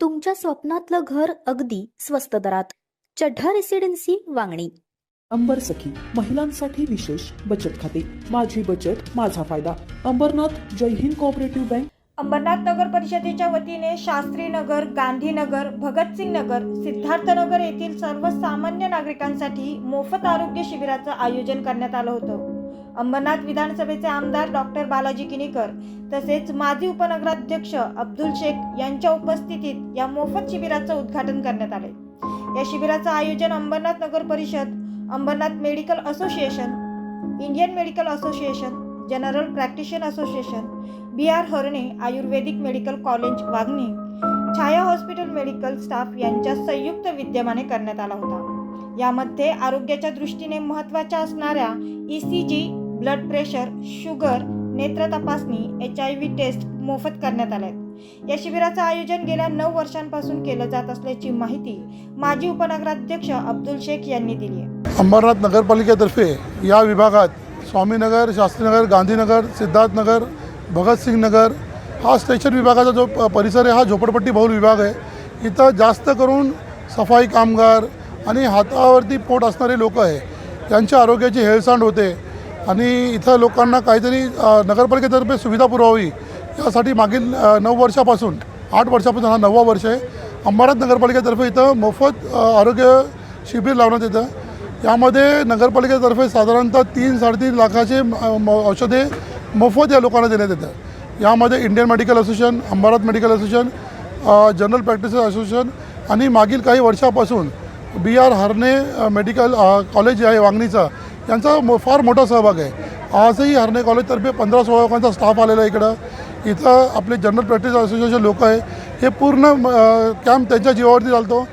तुमच्या स्वप्नातलं घर अगदी स्वस्त दरात. चढ्ढा रेसिडेन्सी वांगणी. अंबर सखी महिलांसाठी विशेष बचत खाते. माझी बचत माझा फायदा. अंबरनाथ जय हिंद कोऑपरेटिव्ह बँक अंबरनाथ नगर परिषदेच्या वतीने शास्त्रीनगर गांधीनगर भगतसिंग नगर सिद्धार्थनगर येथील सर्वसामान्य नागरिकांसाठी मोफत आरोग्य शिबिराचं आयोजन करण्यात आलं होतं. अंबरनाथ विधानसभेचे आमदार डॉक्टर बालाजी किनीकर तसेच माजी उपनगराध्यक्ष अब्दुल शेख यांच्या उपस्थितीत या मोफत शिबिराचं उद्घाटन करण्यात आले. या शिबिराचं आयोजन Ambernath Nagar Parishad Ambernath medical association Indian medical association general practitioner association B R Harne Ayurvedic medical college Vangani Chhaya hospital medical staff यांच्या संयुक्त विद्यमाने करण्यात आला होता. यामध्ये आरोग्याच्या दृष्टीने महत्त्वाच्या असणाऱ्या E C G blood pressure sugar नेत्र तपासणी एच आय व्ही टेस्ट मोफत करण्यात आल्या आहेत या शिबिराचं आयोजन गेल्या नऊ वर्षांपासून केलं जात असल्याची माहिती माजी उपनगराध्यक्ष अब्दुल शेख यांनी दिली आहे. अंबरनाथ नगरपालिकेतर्फे या विभागात स्वामीनगर शास्त्रीनगर गांधीनगर सिद्धार्थनगर भगतसिंग नगर हा स्टेशन विभागाचा जो परिसर आहे हा झोपडपट्टी बहुल विभाग आहे. इथं जास्त करून सफाई कामगार आणि हातावरती पोट असणारे लोक आहे. त्यांच्या आरोग्याची हेळसांड होते. आणि इथं लोकांना काहीतरी नगरपालिकेतर्फे सुविधा पुरवावी यासाठी मागील नऊ वर्षापासून आठ वर्षापासून हा नववा वर्ष आहे. अंबरनाथ नगरपालिकेतर्फे इथं मोफत आरोग्य शिबिर लावण्यात येतं. यामध्ये नगरपालिकेतर्फे साधारणतः तीन साडेतीन लाखाचे म- औषधे मोफत या लोकांना देण्यात येतं. यामध्ये Indian medical association Ambernath medical association general practice association आणि मागील काही वर्षापासून B R Harne medical college जे आहे वांगणीचं. यांचा मो फार मोठा सहभाग आहे. आजही हरणे कॉलेजतर्फे पंधरा सोळा लोकांचा स्टाफ आलेला आहे इकडं. इथं आपले जनरल प्रॅक्टिस असोसिएशनचे लोक आहे. हे पूर्ण कॅम्प त्यांच्या जीवावरती चालतो.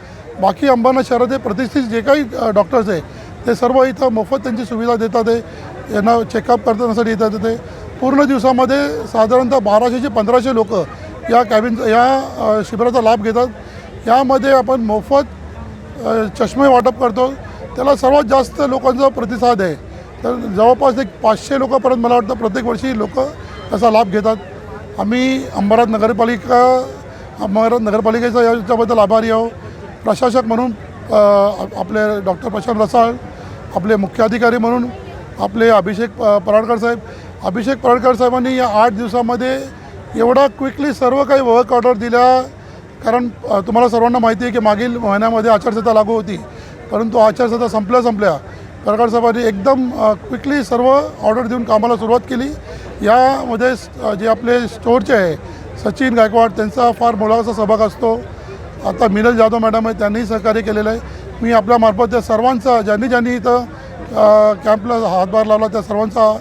बाकी अंबरनाथ शहरात हे प्रतिष्ठित जे काही डॉक्टर्स आहे ते सर्व इथं मोफत त्यांची सुविधा देतात आहे. यांना चेकअप करण्यासाठी येतात ते पूर्ण दिवसामध्ये साधारणतः बाराशे ते पंधराशे लोक या कॅबिन या शिबिराचा लाभ घेतात. यामध्ये आपण मोफत चष्मे वाटप करतो. त्याला सर्वात जास्त लोकांचा प्रतिसाद आहे. तर जवळपास एक पाचशे लोकांपर्यंत मला वाटतं प्रत्येक वर्षी लोक त्याचा लाभ घेतात. आम्ही अंबरनाथ नगरपालिका अंबरनाथ नगरपालिकेचा याच्याबद्दल आभारी आहोत. प्रशासक म्हणून आपले डॉक्टर प्रशांत रसाळ आपले मुख्याधिकारी म्हणून आपले अभिषेक पराडकर साहेब. अभिषेक पराडकर साहेबांनी या आठ दिवसामध्ये एवढा क्विकली सर्व काही वर्क ऑर्डर दिल्या. कारण तुम्हाला सर्वांना माहिती आहे की मागील महिन्यामध्ये आचारसंहिता लागू होती. परंतु आचारसंहिता संपल्या संपल्या प्रकार साहेबांनी एकदम क्विकली सर्व ऑर्डर देऊन कामाला सुरुवात केली. यामध्ये जे आपले स्टोअरचे आहे सचिन गायकवाड त्यांचा फार मोलाचा सहभाग असतो. आता मिनल जाधव मॅडम आहे त्यांनीही सहकार्य केलेलं आहे. मी आपल्यामार्फत त्या सर्वांचा ज्यांनी ज्यांनी इथं कॅम्पला हातभार लावला त्या सर्वांचा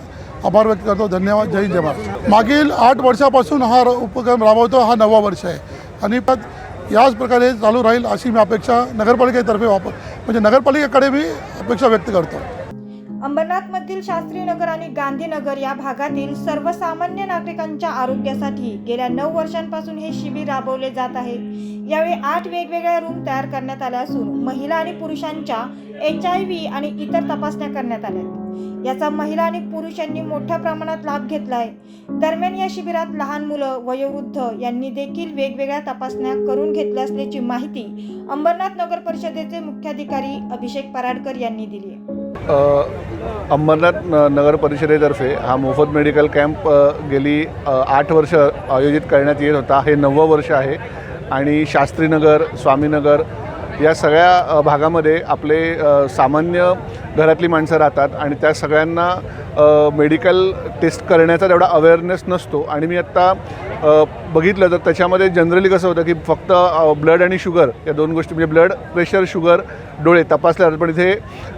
आभार व्यक्त करतो. धन्यवाद. जय हिंद जय मागील आठ वर्षापासून हा उपक्रम राबवतो. हा नववा वर्ष आहे. आणि पण याच प्रकारे चालू राहील अशी मी अपेक्षा नगरपालिकेतर्फे वापर म्हणजे नगरपालिकेकडे मी अपेक्षा व्यक्त करतो अंबरनाथमधील शास्त्रीनगर आणि गांधीनगर या भागातील सर्वसामान्य नागरिकांच्या आरोग्यासाठी गेल्या नऊ वर्षांपासून हे शिबिर राबवले जात आहे यावेळी आठ वेगवेगळ्या रूम तयार करण्यात आल्या असून महिला आणि पुरुषांच्या एच आय व्ही आणि इतर तपासण्या करण्यात आल्या आहेत. याचा महिला आणि पुरुषांनी मोठ्या प्रमाणात लाभ घेतला आहे दरम्यान या शिबिरात लहान मुलं वयोवृद्ध यांनी देखील वेगवेगळ्या तपासण्या करून घेतल्या असल्याची माहिती अंबरनाथ नगर परिषदेचे मुख्याधिकारी अभिषेक पराडकर यांनी दिली आहे. अंबरनाथ नगर परिषदेतर्फे हा मोफत मेडिकल कॅम्प गेली आठ वर्ष आयोजित करण्यात येत होता. हे नववं वर्ष आहे. आणि शास्त्रीनगर स्वामीनगर या सगळ्या भागामध्ये आपले सामान्य घरातली माणसं राहतात आणि त्या सगळ्यांना मेडिकल टेस्ट करण्याचा तेवढा अवेअरनेस नसतो. आणि मी आत्ता बघितलं तर त्याच्यामध्ये जनरली कसं होतं की फक्त ब्लड आणि शुगर या दोन गोष्टी म्हणजे ब्लड प्रेशर शुगर डोळे तपासले जातात पण इथे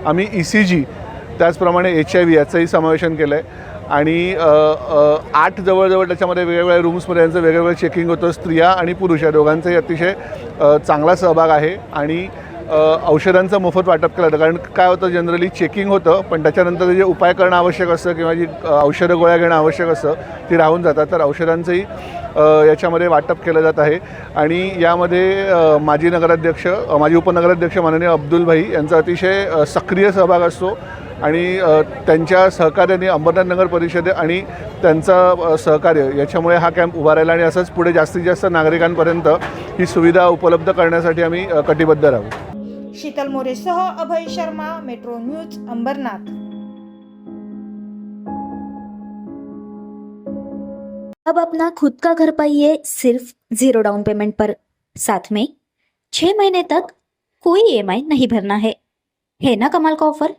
आम्ही ई सी जी त्याचप्रमाणे एच आय व्ही याचंही समावेशन केलं आहे आणि आठ जवळजवळ त्याच्यामध्ये वेगवेगळ्या रूम्समध्ये यांचं वेगवेगळं चेकिंग होतं स्त्रिया आणि पुरुष या दोघांचाही अतिशय चांगला सहभाग आहे. आणि औषधांचं मोफत वाटप केलं जातं कारण काय होतं जनरली चेकिंग होतं पण त्याच्यानंतर जे उपाय करणं आवश्यक असतं किंवा जी औषधं गोळ्या घेणं आवश्यक असतं ती राहून जातात. तर औषधांचंही याच्यामध्ये वाटप केलं जात आहे. आणि यामध्ये माजी नगराध्यक्ष माजी उपनगराध्यक्ष माननीय अब्दुल भाई यांचा अतिशय सक्रिय सहभाग असतो. आणि त्यांच्या सहकार्याने अंबरनाथ नगर परिषद आणि त्यांचं सहकार्य याच्यामुळे हा कॅम्प उभा राहिला आणि असंच पुढे जास्तीत जास्त नागरिकांपर्यंत ही सुविधा उपलब्ध करण्यासाठी आम्ही कटिबद्ध राहू. शीतल मोरेसह अभय शर्मा, मेट्रो न्यूज़, अंबरनाथ. अब अपना खुद का घर पाइए सिर्फ़ ज़ीरो डाउन पेमेंट पर। साथ में छह महीने तक कोई ईएमआई नहीं भरना है। है ना कमाल का ऑफ़र?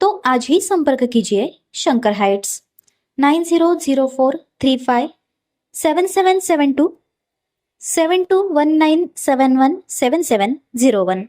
तो आज ही संपर्क कीजिए Shankar heights, nine zero zero four three five seven seven seven two seven two one nine seven one seven seven zero one.